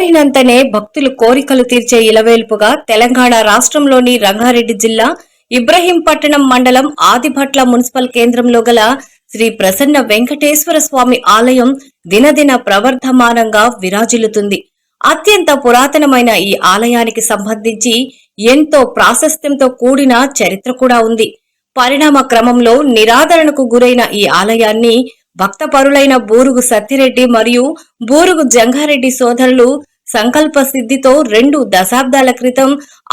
కోరినంతనే భక్తులు కోరికలు తీర్చే ఇలవేల్పుగా తెలంగాణ రాష్ట్రంలోని రంగారెడ్డి జిల్లా ఇబ్రహీంపట్నం మండలం ఆదిభట్ల మున్సిపల్ కేంద్రంలో గల శ్రీ ప్రసన్న వెంకటేశ్వర స్వామి ఆలయం దినదిన ప్రవర్ధమానంగా విరాజిల్లుతుంది. అత్యంత పురాతనమైన ఈ ఆలయానికి సంబంధించి ఎంతో ప్రాశస్త్యంతో కూడిన చరిత్ర కూడా ఉంది. పరిణామ క్రమంలో నిరాదరణకు గురైన ఈ ఆలయాన్ని భక్తపరులైన బూరుగు సత్యరెడ్డి మరియు బూరుగు జంగారెడ్డి సోదరులు సంకల్ప సిద్ధితో రెండు దశాబ్దాల క్రితం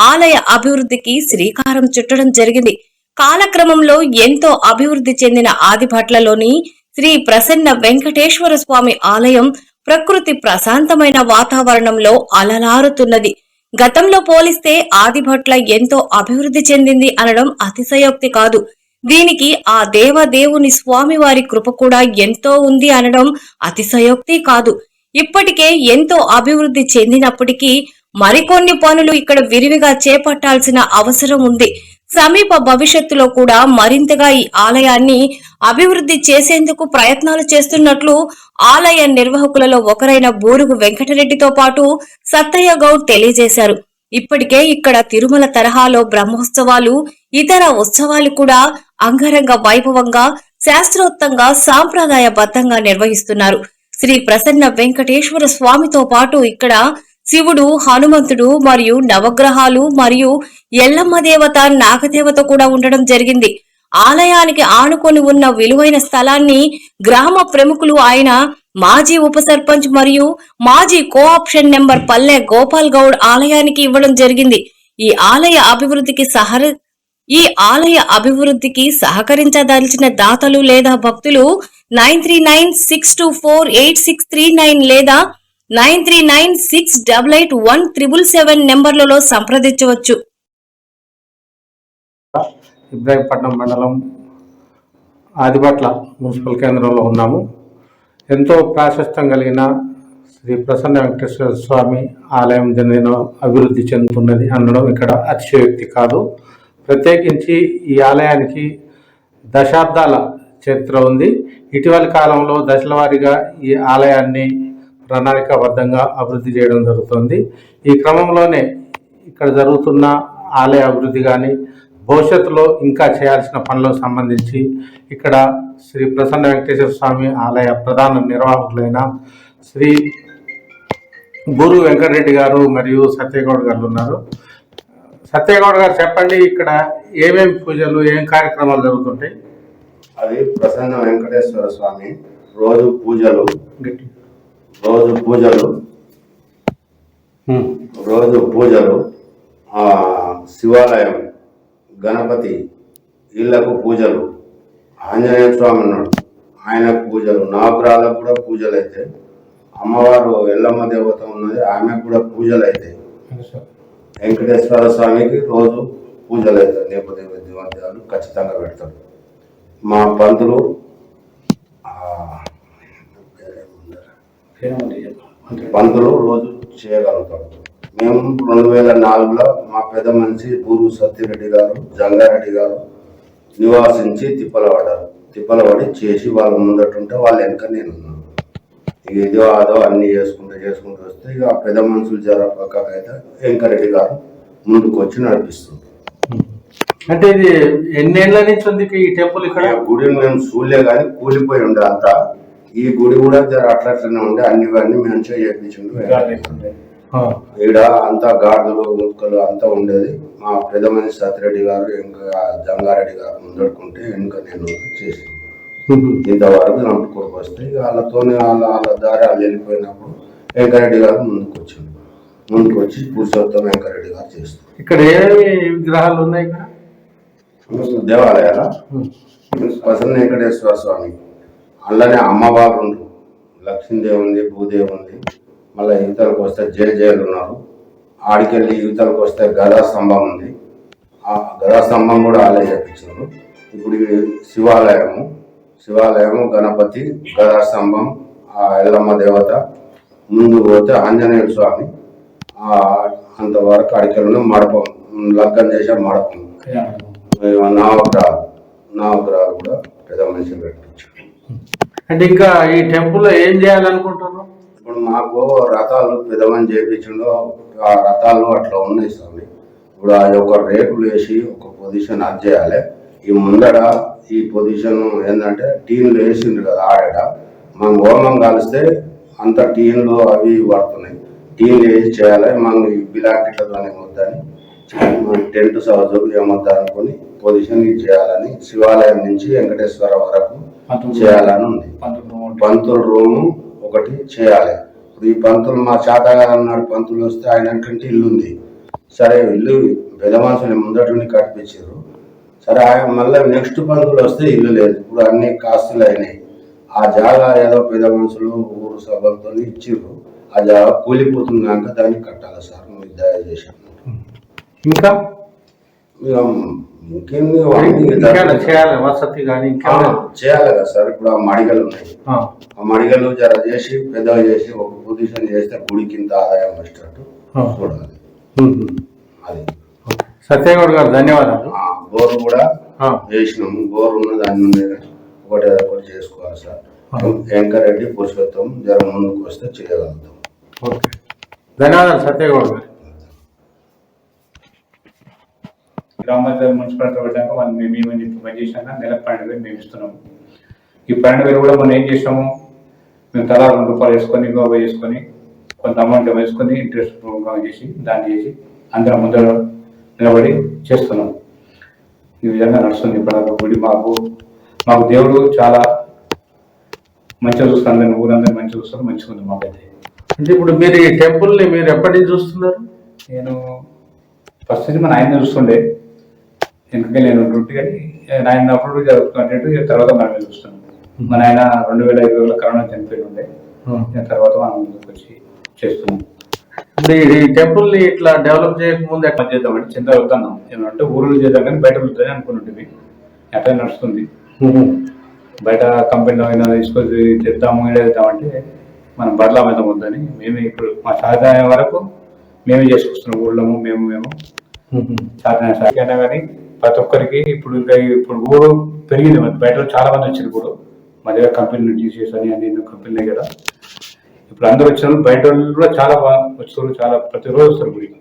ఆలయ అభివృద్ధికి శ్రీకారం చుట్టడం జరిగింది. కాలక్రమంలో ఎంతో అభివృద్ధి చెందిన ఆదిభట్లలోని శ్రీ ప్రసన్న వెంకటేశ్వర స్వామి ఆలయం ప్రకృతి ప్రశాంతమైన వాతావరణంలో అలలారుతున్నది. గతంలో పోలిస్తే ఆదిభట్ల ఎంతో అభివృద్ధి చెందింది అనడం అతిశయోక్తి కాదు. దీనికి ఆ దేవదేవుని స్వామివారి కృప కూడా ఎంతో ఉంది అనడం అతిశయోక్తి కాదు. ఇప్పటికే ఎంతో అభివృద్ధి చెందినప్పటికీ మరికొన్ని పనులు ఇక్కడ విరివిగా చేపట్టాల్సిన అవసరం ఉంది. సమీప భవిష్యత్తులో కూడా మరింతగా ఈ ఆలయాన్ని అభివృద్ధి చేసేందుకు ప్రయత్నాలు చేస్తున్నట్లు ఆలయ నిర్వాహకులలో ఒకరైన బోరుగు వెంకటరెడ్డితో పాటు సత్తయ్య గౌడ్ తెలియజేశారు. ఇప్పటికే ఇక్కడ తిరుమల తరహాలో బ్రహ్మోత్సవాలు ఇతర ఉత్సవాలు కూడా అంగరంగ వైభవంగా శాస్త్రోక్తంగా సాంప్రదాయబద్ధంగా నిర్వహిస్తున్నారు. శ్రీ ప్రసన్న వెంకటేశ్వర స్వామితో పాటు ఇక్కడ శివుడు హనుమంతుడు మరియు నవగ్రహాలు మరియు ఎల్లమ్మ దేవత నాగదేవత కూడా ఉండడం జరిగింది. ఆలయానికి ఆనుకొని ఉన్న విలువైన స్థలాన్ని గ్రామ ప్రముఖులు ఆయన మాజీ ఉప సర్పంచ్ మరియు మాజీ కోఆప్షన్ నెంబర్ పల్లె గోపాల్ గౌడ్ ఆలయానికి ఇవ్వడం జరిగింది. ఈ ఆలయ అభివృద్ధికి సహర ఈ ఆలయ అభివృద్ధికి సహకరించదలిచిన దాతలు లేదా భక్తులు nine three nine six two four eight six three nine లేదా nine three nine six double eight one triple seven నెంబర్లలో సంప్రదించవచ్చు. ఇబ్రాహీంపట్నం మండలం ఆదిపట్ల మున్సిపల్ కేంద్రంలో ఉన్నాము. ఎంతో ప్రాశస్త్యం కలిగిన శ్రీ ప్రసన్న వెంకటేశ్వర స్వామి ఆలయం దిన అభివృద్ధి చెందుతున్నది అనడం ఇక్కడ అతిశయోక్తి కాదు. ప్రత్యేకించి ఈ ఆలయానికి దశాబ్దాల చరిత్ర ఉంది. ఇటీవలి కాలంలో దశల వారీగా ఈ ఆలయాన్ని ప్రణాళికాబద్ధంగా అభివృద్ధి చేయడం జరుగుతుంది. ఈ క్రమంలోనే ఇక్కడ జరుగుతున్న ఆలయ అభివృద్ధి కానీ భవిష్యత్తులో ఇంకా చేయాల్సిన పనులకు సంబంధించి ఇక్కడ శ్రీ ప్రసన్న వెంకటేశ్వర స్వామి ఆలయ ప్రధాన నిర్వాహకులైన శ్రీ గురు వెంకటరెడ్డి గారు మరియు సత్యగౌడ్ గారు ఉన్నారు. సత్యగౌడ్ గారు చెప్పండి ఇక్కడ ఏమేమి పూజలు ఏం కార్యక్రమాలు జరుగుతుంటాయి? అది ప్రసన్న వెంకటేశ్వర స్వామి రోజు పూజలు. రోజు పూజలు. రోజు పూజలు. శివాలయం గణపతి ఇళ్ళకు పూజలు. ఆంజనేయ స్వామి ఉన్నాడు. ఆయనకు పూజలు. నవగ్రహాలకు కూడా పూజలు అయితే. అమ్మవారు ఎల్లమ్మ దేవత ఉన్నది. ఆమెకు కూడా పూజలు అయితే. వెంకటేశ్వర స్వామికి రోజు పూజలు అవుతాయి నేపథ్య విద్యవాద్యాలు ఖచ్చితంగా పెడతారు. మా పంతులు పంతులు రోజు చేయగలుగుతాడు మేము రెండు వేల నాలుగులో మా పెద్ద మనిషి బూరు సత్యరెడ్డి గారు జంగారెడ్డి గారు నివాసించి తిప్పలవాడారు తిప్పలవాడి చేసి వాళ్ళు ముందటుంటే వాళ్ళ వెనక నేను ఉన్నాను. ఇక ఇదో అదో అన్ని చేసుకుంటూ చేసుకుంటూ వస్తే ఇక పెద్ద మనుషులు జర పక్కకైతే వెంకరెడ్డి గారు ముందుకు వచ్చి నడిపిస్తుంది. అంటే ఇది ఎన్నేళ్ళ నుంచి ఉంది ఈ టెంపుల్ ఇక్కడ? ఇక్కడ గుడిని మేము చూడలే కానీ కూలిపోయి ఉండే అంతా. ఈ గుడి కూడా జర అట్లా అట్లనే ఉండే అన్ని అన్ని మంచిగా చేయించిండు. ఈడ అంతా గాడిదలు ముక్కలు అంతా ఉండేది. మా పెద్ద మనిషి సత్యరెడ్డి గారు ఇంకా జంగారెడ్డి గారు ముందడుకుంటే వెనుక నేను చేసి ఇంతవరకు నంపుకోడికి వస్తే ఇక వాళ్ళతో వాళ్ళ వాళ్ళ దారి వాళ్ళు వెళ్ళిపోయినప్పుడు వెంకరెడ్డి గారు ముందుకు వచ్చింది ముందుకు వచ్చి పురుషోత్తం వెంకరెడ్డి గారు చేస్తారు ఇక్కడ ఏమి విగ్రహాలు ఉన్నాయి ఇక్కడ? దేవాలయాల? ప్రసన్న వెంకటేశ్వర స్వామి. అందులోనే అమ్మవారు ఉండు. లక్ష్మీదేవి ఉంది భూదేవి ఉంది. మళ్ళీ యువతలకు వస్తే జయ జయలు ఉన్నారు. ఆడికెళ్ళి యువతలకు వస్తే గదా స్తంభం ఉంది. ఆ గదా స్తంభం కూడా ఆలయ చెప్పించారు ఇప్పుడు శివాలయము శివాలయము గణపతి గదా స్తంభం ఆ ఎల్లమ్మ దేవత. ముందు పోతే ఆంజనేయ స్వామి. ఆ అంతవరకు ఆడికెళ్ళి మడపం లగ్గం చేసే మడపం నవగ్రహాలు నవగ్రహాలు కూడా పెద్ద మనిషి పెట్టచ్చు అంటే ఇంకా ఈ టెంపుల్లో ఏం చేయాలనుకుంటున్నారు? ఇప్పుడు మాకు రథాలు పెదమని చేయించిండు ఆ రథాలు అట్లా ఉన్నాయి స్వామి. ఇప్పుడు ఆ యొక్క రేకులు వేసి ఒక పొజిషన్ అది చేయాలి. ఈ ముందర ఈ పొజిషన్ ఏంటంటే టీన్లు వేసిండ్రు కదా ఆడట మనం హోమం కలిస్తే అంత టీన్లు అవి పడుతున్నాయి టీన్లు వేసి చేయాలి మనం ఈ ఏమొద్దని టెంట్ సౌజు ఏమొద్దా అనుకుని పొజిషన్ చేయాలని శివాలయం నుంచి వెంకటేశ్వర వరకు చేయాలని ఉంది. పంతుల రూము ఒకటి చేయాలి. ఇప్పుడు ఈ పంతులు మా చేతగా అన్నాడు పంతులు వస్తే ఆయన కంటే ఇల్లు ఉంది సరే ఇల్లు పెద్ద మనుషులు ముందటుండి కట్టించారు. సరే ఆయన మళ్ళీ నెక్స్ట్ పంతులు వస్తే ఇల్లు లేదు. ఇప్పుడు అన్ని కాస్తులు అయినాయి. ఆ జాగా ఏదో పెద్ద మనుషులు ఊరు సభలతో ఇచ్చిర్రు. ఆ జాగా కూలిపోతుంది కనుక దాన్ని కట్టాలి సార్. మీరు దయచేసి. ఇంకా? ఇక ఇంకేంది చేయాలి వసతి కానీ చేయాలి కదా సార్. ఇప్పుడు ఆ మడిగలు ఉన్నాయి. ఆ, మడిగలు జర చేసి పెద్దగా చేసి ఒక పొజిషన్ చేస్తే గుడికి ఇంత ఆదాయం వచ్చేటట్టు ఆ. చూడాలి. అది. సత్యగౌడ్ గారు ధన్యవాదాలు. బోర్ కూడా ఆ, వేసినాము. బోర్ ఉన్న దాని నుండి ఒకటి ఒకటి చేసుకోవాలి సార్. వెంకరెడ్డి పురుషోత్తం జర ముందుకు వస్తే చేయగలుగుతాం. ఓకే. ధన్యవాదాలు సత్యగౌడ్ గారు. గ్రామ పంచాయతీ మున్సిపాలిటీ పడ్డాక వాళ్ళు మేము ఏమని చెప్పి పని చేసినాక నెలకు పన్నెండు వేలు మేము ఇస్తున్నాము ఈ పన్నెండు వేలు కూడా మనం ఏం చేసాము? మేము తలా రెండు రూపాయలు వేసుకొని గోవా చేసుకొని కొంత అమౌంట్ వేసుకొని ఇంట్రెస్ట్ చేసి దాన్ని చేసి అందరం ముందర నిలబడి చేస్తున్నాం. ఈ విధంగా నడుస్తుంది ఇప్పుడు గుడి. మాకు మాకు దేవుడు చాలా మంచిగా చూస్తాను ఊరందరూ మంచిగా చూస్తారు మంచిగా ఉంది మాకైతే. అంటే ఇప్పుడు మీరు ఈ టెంపుల్ని మీరు ఎప్పటి నుంచి చూస్తున్నారు? నేను ఫస్ట్ నుంచి మా నాయన చూస్తుండే. ఎందుకంటే నేను డ్యూటీ కానీ నాయన అప్పుడు జరుగుతున్నట్టు తర్వాత మనమే చూస్తున్నాం మా నాయన రెండు వేల ఐదులో కరోనా చనిపోయి ఉండే. తర్వాత మనం ముందుకు వచ్చి చేస్తున్నాం ఇప్పుడు ఈ టెంపుల్ని ఇట్లా డెవలప్ చేయకముందు ఎట్లా చేద్దామంటే చింత వెళ్తున్నాం ఏమంటే ఊరిలో చేద్దాం కానీ బయట వెళ్తానే అనుకుంటుంటే అట్లా నడుస్తుంది. బయట కంపెనీలో అయినా తీసుకొచ్చి చేద్దాము చేద్దామంటే మనం బర్లా మీద వద్దని మేమే ఇప్పుడు మా సాధారణ వరకు మేమే చేసుకొస్తున్నాం. ఊళ్ళము మేము మేము. సాధారణ సాధ్యమైనా కానీ ప్రతి ఒక్కరికి ఇప్పుడు ఇంకా ఇప్పుడు ఊరు పెరిగింది. మరి బయట చాలా మంది వచ్చారు ఇప్పుడు. మా దగ్గర కంపెనీలు టీసీఎస్ అని అన్ని కంపెనీలే కదా. ఇప్పుడు అందరూ వచ్చిన బయట వాళ్ళు కూడా చాలా బాగా వచ్చారు చాలా ప్రతిరోజు వస్తారు గుడికి.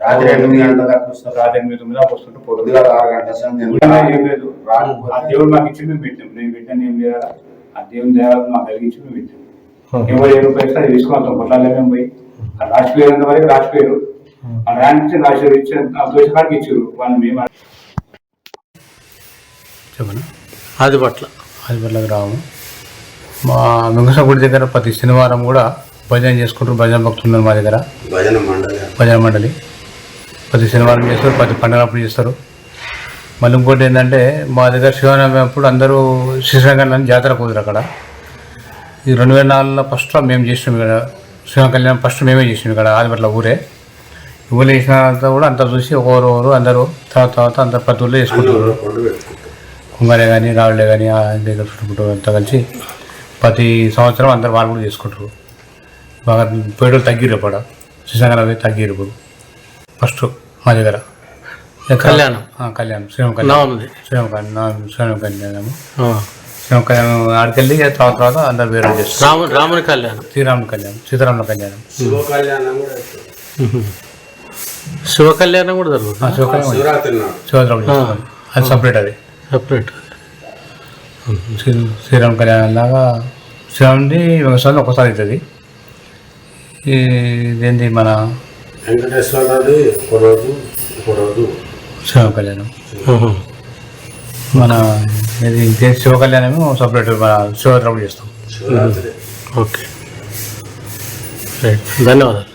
రాత్రి ఎనిమిది గంటల దాకా వస్తారు. రాత్రి ఎనిమిది తొమ్మిది దాకా వస్తుంటే పొద్దుగాల ఆరు గంటల ఏం లేదు. ఆ దేవుడు మాకు ఇచ్చి మేము పెట్టాం. నేను పెట్టాను ఏం లేదా ఆ దేవుని దేవాలు మాకు కలిగించి మేము పెట్టాం. ఎవరు ఏ రూపాయలు అది తీసుకున్నాం కొట్లాలే మేము పోయి ఆ రాసిపోయారు వరకు రాసిపోయారు ఆ ర్యాంక్ ఇచ్చి రాసి ఇచ్చి ఆ దోషకాడికి ఇచ్చారు. వాళ్ళు మేము ఆదిపట్ల. ఆదిపట్ల గ్రామం మా వెంకటేశ్వర గుడి దగ్గర ప్రతి శనివారం కూడా భజన చేసుకుంటారు. భజన భక్తులు మా దగ్గర. భజన మండలి. భజన మండలి. ప్రతి శనివారం చేస్తారు ప్రతి పండుగప్పుడు చేస్తారు. మళ్ళీ ఇంకోటి ఏంటంటే మా దగ్గర శివనవమి అప్పుడు అందరూ శ్రీశంకర్ జాతర కుదిరు అక్కడ. ఈ రెండు వేల నాలుగులో ఫస్ట్ మేము చేసినాం ఇక్కడ. శివ కళ్యాణం ఫస్ట్ మేమే చేసినాం ఇక్కడ ఆదిపట్ల ఊరే. ఊళ్ళో చేసిన తర్వాత కూడా అంతా చూసి ఒకరు అందరూ తర్వాత తర్వాత అందరు ప్రతి ఊళ్ళో చేసుకుంటారు. కుంగారే కానీ రావులే కానీ దగ్గర చుట్టుముట్టు అంతా కలిసి. ప్రతి సంవత్సరం అందరు వాళ్ళు కూడా చేసుకుంటారు. బాగా పేడలు తగ్గిరు అప్పుడు. శ్రీశంకర్ అవి తగ్గిరు ఇప్పుడు. ఫస్ట్ మా దగ్గర. కళ్యాణం. ఆ, కళ్యాణం. శ్రీరామ కళ్యాణం. శ్రీరామ కళ్యాణం శ్రీరామ కళ్యాణము శ్రీరామ కళ్యాణం ఆడికెళ్ళి తర్వాత తర్వాత అందరు వేరే చేస్తారు. రాము రాముని కళ్యాణం. శ్రీరాముల కళ్యాణం సీతారాముల కళ్యాణం. శివ కళ్యాణం కూడా శివ కళ్యాణం కూడా జరుగుతుంది. శివకళ్యాణం శివరాత్రి అది సపరేట్ అది. సపరేట్ శ్రీరామ కళ్యాణం లాగా శ్రీరాముడి వ్యవసాయం ఒకసారి అవుతుంది. ఇదేంటి మన వెంకటేశ్వరరావు ఒక రోజు ఒక రోజు. శ్రీరామ కళ్యాణం. మన ఇది ఇంకే శివ కళ్యాణము సపరేట్ మన శివరాత్రి చేస్తాం. ఓకే. రైట్. ధన్యవాదాలు.